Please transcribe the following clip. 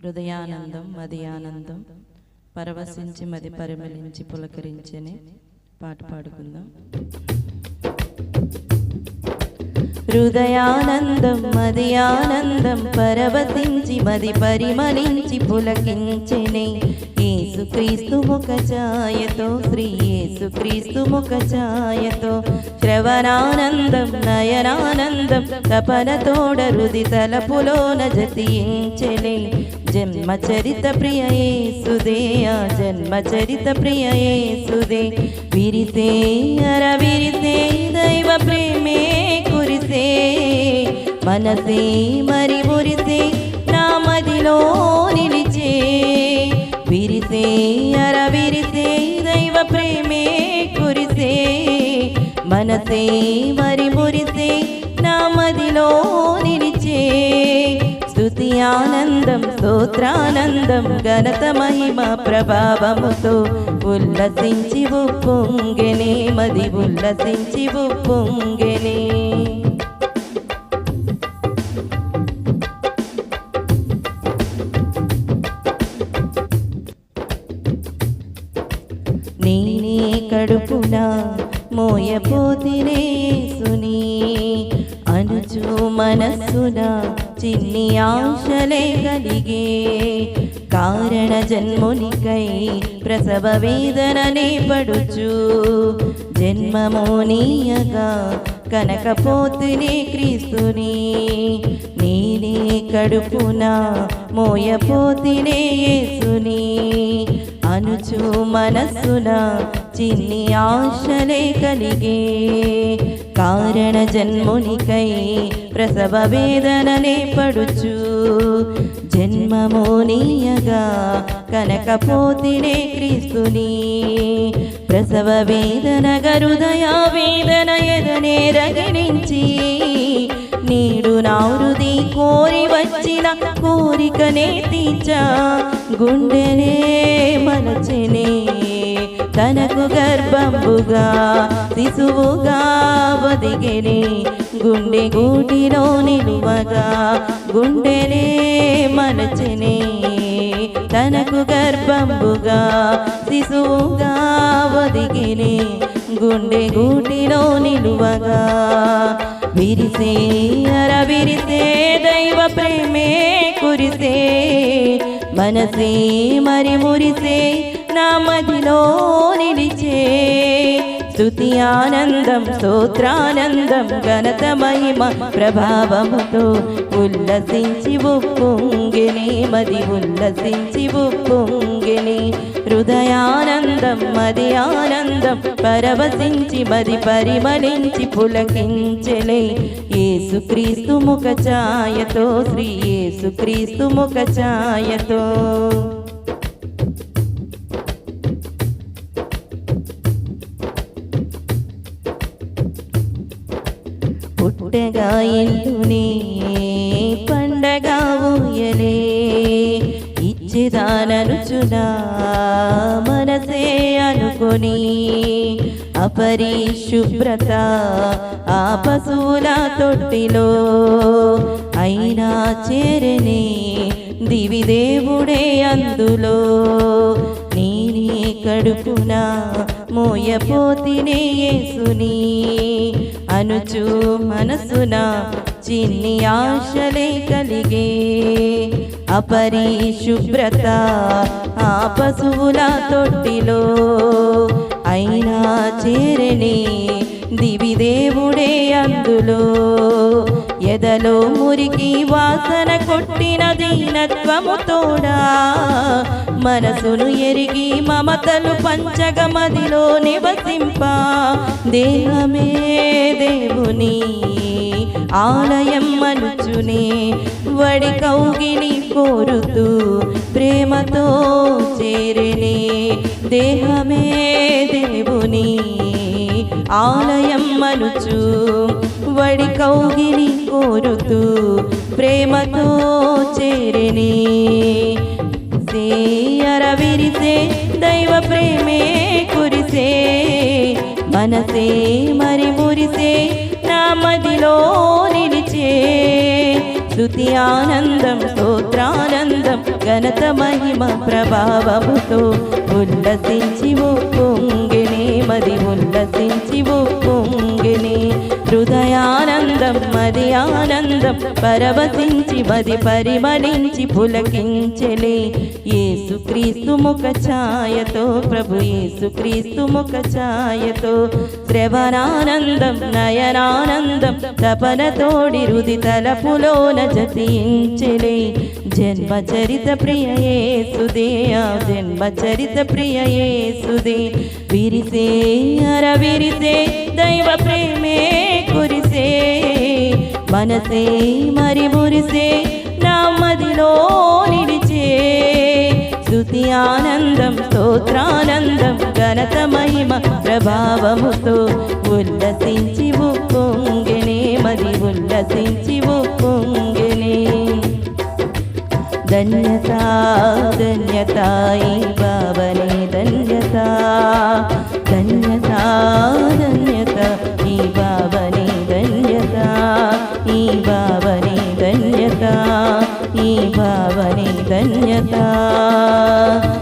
హృదయానందం మది ఆనందం పరవశించి మది పరిమళించి పులకరించని పాట పాడుకుందాం హృదయానందం మది ఆనందం పరవశించి మది పరిమళించి పులకించెనే యేసుక్రీస్తు ముఖ ఛాయతో శ్రీ యేసుక్రీస్తు ముఖ ఛాయతో శ్రవణానందం నయనానందం తపన తోడ రుది తలపులోన జతించెలే జన్మ చరిత ప్రియ యేసుదేయా జన్మ చరిత ప్రియ యేసుదే. విరిసే అర విరిసే దైవ ప్రేమే కురిసే. మనసే మరి మురిసే నా మదిలో నిలిచే. విరిసే అర విరిసే దైవ ప్రేమే కురిసే. మనసే మరి మురిసే నా మదిలో స్తుతి ఆనందం స్తోత్రానందం ఘనత మహిమ ప్రభావముతో ఉల్లసించి ఉప్పొంగెనే మది ఉల్లసించి ఉప్పొంగెనే నేనే కడుపున మోయపోతినే సుని అనుచు మనస్సునా చిన్ని ఆశలే కలిగే కారణ జన్మునికై ప్రసవ వేదననే పడుచు జన్మమోనీయగా కనకపోతునే క్రీస్తుని నేనే కడుపున మోయపోతినే యేసుని అనుచు మనస్సున చిన్ని ఆశలే కలిగే కారణ జన్మునికై ప్రసవ వేదననే పడుచు జన్మమోనీయగా కనకపోతినే క్రీస్తుని ప్రసవ వేదన గరుదయా వేదన ఎదనే రగిణించి నీడు నారుది కోరి వచ్చిన కోరికనే తీచా గుండెనే మలచెనే తనకు గర్భంబుగా శిశువుగా ఒదిగెనే గుండె గూటిలో నిలువగా గుండెనే మలచెనే. తనకు గర్భంబుగా శిశువుగా ఒదిగినే గుండె గూటిలో నిలువగా విరిసే అర విరిసే దైవ ప్రేమే కురిసే మనసే మరి మురిసే నా మదిలో నిలిచే స్తుతి ఆనందం స్తోత్రానందం ఘనత మహిమ ప్రభావముతో ఉల్లసించి ఉప్పొంగిని మది ఉల్లసించి ఉప్పొంగిని హృదయానందం మది ఆనందం పరవశించి మది పరిమళించి పులకించలే ఏసుక్రీస్తు ముఖ ఛాయతో శ్రీ ఏసుక్రీస్తు ముఖ ఛాయతో. పుట్టగా ఇల్లునే పండగ ఊయలే. ఇచ్చేదాననుచునా మనసే అనుకొని అపరిశుభ్రత ఆ పశువుల తొట్టిలో అయినా చేరనే దివిదేవుడే అందులో. నేనే కడుపునా మోయపోతినే యేసుని. అనుచు మనసున చిన్ని ఆశలే కలిగే. అపరిశుభ్రత ఆ పశువుల తొట్టిలో అయినా చేరని దివిదేవుడే అందులో. ఎదలో మురికి వాసన కొట్టిన దీనత్వము తోడా. మనసును ఎరిగి మమతలు పంచగమదిలో నివసింప. దేహమే దేవుని ఆలయం మనుచునే వడి కౌగిలి కోరుతూ ప్రేమతో చేరినే. దేహమే దేవుని ఆలయం మనుచు వడి కౌగిలి కోరుతూ ప్రేమతో చేరిని. సేయర విరిసే దైవ ప్రేమే కురిసే. మనసే మరి మురిసే నా మదిలో నిలిచే. స్థుతి ఆనందం స్తోత్రానందం ఘనత మహిమ ప్రభావముతో. ఉల్లసించి ఓ మది ఉల్లసించి ఓ హృదయానందం మది ఆనందం పరవశించి మది పరిమళించి పులకించలే. ఏసుక్రీస్తు ముఖ ఛాయతో ప్రభు ఏసుక్రీస్తు ముఖ ఛాయతో శ్రవణానందం నయనానందం తపన తోడి రుది తలపులోన జతించలే. జన్మ చరిత ప్రియ యేసుదే ఆ జన్మ చరిత ప్రియ యేసుదే. విరిసే అర విరిసే దైవ ప్రేమే కురిసే మనసే మరి మురిసే నా మదిలో నిలిచే. స్థుతి ఆనందం స్తోత్రానందం ఘనత మహిమ ప్రభావముతో ఉల్లసించి ఉప్పొంగినే మరి ఉల్లసించి ఉప్పొంగినే. ధన్యత ధన్యత 啊